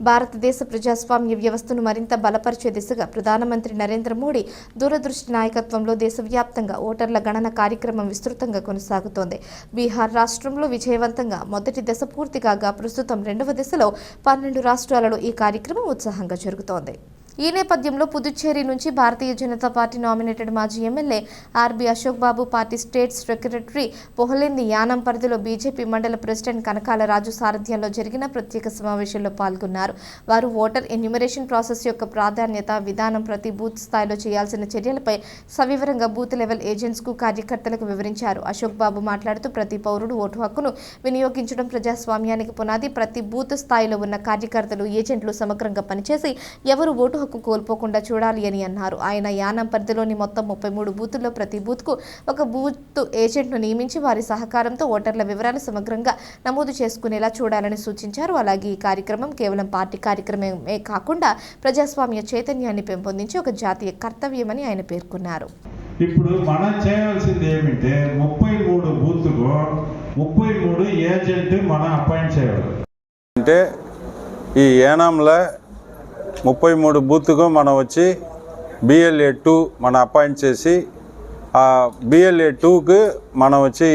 భారతదేశ ప్రజాస్వామ్య వ్యవస్థను మరింత బలపరిచే దిశగా ప్రధానమంత్రి నరేంద్ర మోడీ దూరదృష్టి నాయకత్వంలో దేశవ్యాప్తంగా ఓటర్ల గణన కార్యక్రమం విస్తృతంగా కొనసాగుతోంది. బీహార్ రాష్ట్రంలో విజయవంతంగా మొదటి దశ పూర్తి కాగా ప్రస్తుతం రెండవ దశలో పన్నెండు రాష్ట్రాలలో ఈ కార్యక్రమం ఉత్సాహంగా జరుగుతోంది. ఈ నేపథ్యంలో పుదుచ్చేరి నుంచి భారతీయ జనతా పార్టీ నామినేటెడ్ మాజీ MLA RB Ashok Babu party state secretary పొహలేంది Yanam పరిధిలో బీజేపీ మండల ప్రెసిడెంట్ కనకాల రాజు సారథ్యంలో జరిగిన ప్రత్యేక సమావేశంలో పాల్గొన్నారు. వారు ఓటర్ ఎన్యూమరేషన్ ప్రాసెస్ యొక్క ప్రాధాన్యత విధానం ప్రతి బూత్ స్థాయిలో చేయాల్సిన చర్యలపై సవివరంగా బూత్ లెవెల్ ఏజెంట్స్కు కార్యకర్తలకు వివరించారు. అశోక్ బాబు మాట్లాడుతూ ప్రతి పౌరుడు ఓటు హక్కును వినియోగించడం ప్రజాస్వామ్యానికి పునాది. ప్రతి బూత్ స్థాయిలో ఉన్న కార్యకర్తలు ఏజెంట్లు సమగ్రంగా పనిచేసి ఎవరు ఓటు హక్కు కోల్పోకుండా చూడాలి అని అన్నారు. ఆయన యానం పరిధిలోని మొత్తం ముప్పై మూడు బూతుల్లో ప్రతి బూత్కు ఒక బూత్ ఏజెంట్ను నియమించి వారి సహకారంతో ఓటర్ల వివరాలు సమగ్రంగా నమోదు చేసుకునేలా చూడాలని సూచించారు. అలాగే ఈ కార్యక్రమం కేవలం పార్టీ కార్యక్రమమే కాకుండా ప్రజాస్వామ్య చైతన్యాన్ని పెంపొందించి ఒక జాతీయ కర్తవ్యమని ఆయన పేర్కొన్నారు. ఇప్పుడు మనం చేయాల్సింది ఏమిటంటే ముప్పై మూడు బూత్కు ముప్పై మూడు ఏజెంట్ మనం అపాయింట్ చేయాలి అంటే ఈ ఏనాంలో ముప్పై మూడు బూత్కు మనం వచ్చి బిఎల్ఏ టూ మనం అపాయింట్ చేసి ఆ బిఎల్ఏ టూకు మనం వచ్చి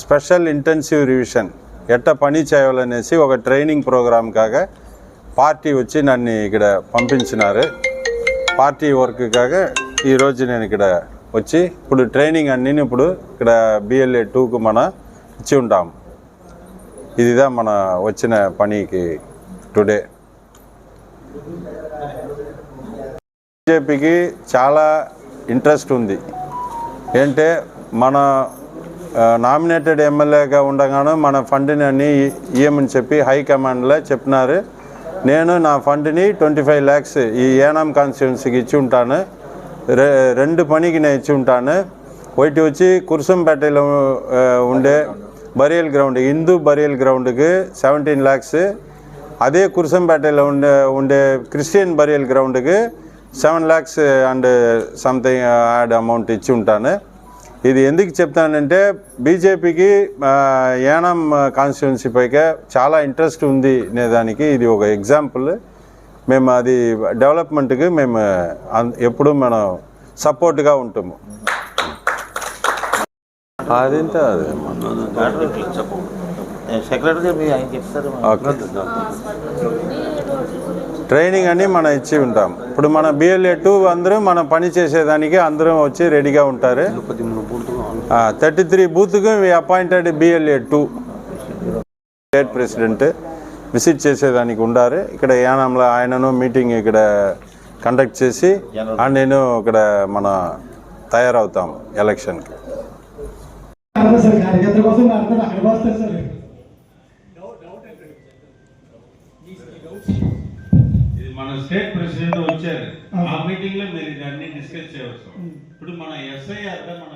స్పెషల్ ఇంటెన్సివ్ రివిజన్ ఎట్ట పని చేయాలనేసి ఒక ట్రైనింగ్ ప్రోగ్రామ్ కాగా పార్టీ వచ్చి నన్ను ఇక్కడ పంపించినారు. పార్టీ వర్క్ కాగా ఈరోజు నేను ఇక్కడ వచ్చి ఇప్పుడు ట్రైనింగ్ అన్నీ ఇప్పుడు ఇక్కడ బిఎల్ఏ టూకు మన ఇచ్చి ఉంటాం. ఇదిదా మన వచ్చిన పనికి టుడే బీజేపీకి చాలా ఇంట్రెస్ట్ ఉంది. ఏంటంటే మన నామినేటెడ్ ఎమ్మెల్యేగా ఉండగాను మన ఫండ్ని అన్ని ఇయ్యమని చెప్పి హైకమాండ్లో చెప్పినారు. నేను నా ఫండ్ని ట్వంటీ ఫైవ్ ల్యాక్స్ ఈ ఏనాం కాన్స్టిట్యున్సీకి ఇచ్చి ఉంటాను. రె రెండు పనికి నేను ఇచ్చి ఉంటాను. ఒకటి వచ్చి కుర్సంపేటలో ఉండే బరియల్ గ్రౌండ్ హిందూ బరియల్ గ్రౌండ్కి సెవెంటీన్ ల్యాక్స్ అదే కుర్సంపేటలో ఉండే ఉండే క్రిస్టియన్ బరియల్ గ్రౌండ్కి seven lakhs and something odd amount ఇచ్చి ఉంటాను ఇది ఎందుకు చెప్తానంటే బీజేపీకి యానం కాన్స్టిట్యున్సీ పైగా చాలా ఇంట్రెస్ట్ ఉంది అనే దానికి ఇది ఒక ఎగ్జాంపుల్ మేము అది డెవలప్మెంట్కి మేము అన్- ఎప్పుడూ మనం సపోర్ట్గా ఉంటాము అదింత అది సెక్రటరీ మీరు ఆయన చెప్తారు ఓకే. ట్రైనింగ్ అని మనం ఇచ్చి ఉంటాం. ఇప్పుడు మన బిఎల్ఏ టూ అందరూ మనం పని చేసేదానికి అందరం వచ్చి రెడీగా ఉంటారు. Thirty three బూత్కు appointed BLA to state president visit చేసేదానికి ఉండారు. ఇక్కడ యానంలో ఆయనను మీటింగ్ ఇక్కడ కండక్ట్ చేసి అండ్ నేను ఇక్కడ మన తయారవుతాం ఎలక్షన్కి మన స్టేట్ ప్రెసిడెంట్ వచ్చారు. ఆ మీటింగ్లో మీరు ఇదన్నీ డిస్కస్ చేయవచ్చు. ఇప్పుడు మన ఎస్ఐఆర్ మన